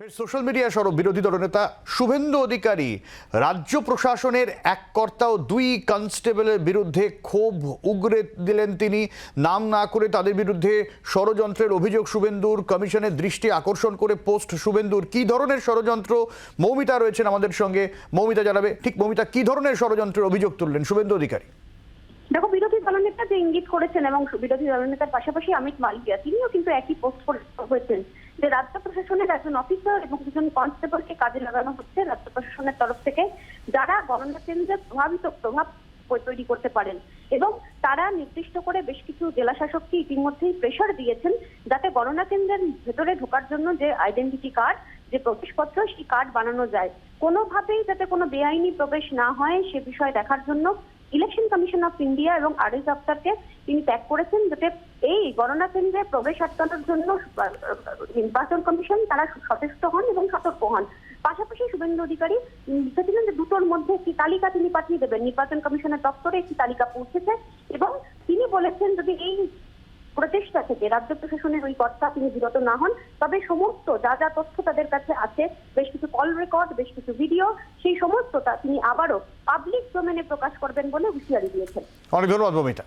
ফের social media সরব বিরোধী দলনেতা শুভেন্দু অধিকারী। রাজ্য প্রশাসনের এক কর্তা ও দুই কনস্টেবলের বিরুদ্ধে ক্ষোভ উগরে দিলেন তিনি। নাম না করে তাদের বিরুদ্ধে ষড়যন্ত্রের অভিযোগ শুভেন্দুর। কমিশনের দৃষ্টি আকর্ষণ করে পোস্ট শুভেন্দুর। কি ধরনের ষড়যন্ত্র? মৌমিতা রয়েছেন আমাদের সঙ্গে। মৌমিতা জানাবে, ঠিক মৌমিতা, কি ধরনের ষড়যন্ত্রের অভিযোগ তুললেন শুভেন্দু অধিকারী? দেখো, বিরোধী দলনেতা যে ইঙ্গিত করেছেন এবং বিরোধী দলনেতার পাশাপাশি অমিত মালিকিয়া তিনিও কিন্তু একই পোস্ট হয়েছেন যে রাজ্য প্রশাসনের একজন অফিসার এবং দুজন কনস্টেবলকে কাজে লাগানো হচ্ছে রাজ্য প্রশাসনের তরফ থেকে, যারা গণনা কেন্দ্রে প্রভাবিত প্রভাব তৈরি করতে পারেন এবং তারা নির্দিষ্ট করে বেশ কিছু জেলা শাসককে ইতিমধ্যেই প্রেশার দিয়েছেন যাতে গণনা কেন্দ্রের ভেতরে ঢোকার জন্য যে আইডেন্টিটি কার্ড যে প্রবেশপত্র, সেই কার্ড বানানো যায়। কোনোভাবেই যাতে কোনো বেআইনি প্রবেশ না হয় সে বিষয় দেখার জন্য ইলেকশন কমিশন অফ ইন্ডিয়া এবং আরএস দপ্তরকে তিনি ত্যাগ করেছেন যাতে গণনা কেন্দ্রে প্রবেশ আটকানোর জন্য নির্বাচন কমিশন তারা সচেষ্ট হন এবং সতর্ক হন। পাশাপাশি শুভেন্দু অধিকারী লিখেছিলেন যে দুটোর মধ্যে একটি তালিকা তিনি পাঠিয়ে দেবেন। নির্বাচন কমিশনের দপ্তরে একটি তালিকা পৌঁছেছে এবং তিনি বলেছেন, যদি এই প্রচেষ্টা থেকে রাজ্য প্রশাসনের ওই কর্তা তিনি বিরত না হন, তবে সমস্ত যা যা তথ্য তাদের কাছে আছে, বেশ কিছু কল রেকর্ড, বেশ কিছু ভিডিও, সেই সমস্তটা তিনি আবারও পাবলিক ডোমেনে প্রকাশ করবেন বলে হুঁশিয়ারি দিয়েছেন। অনেক ধন্যবাদ মৌমিতা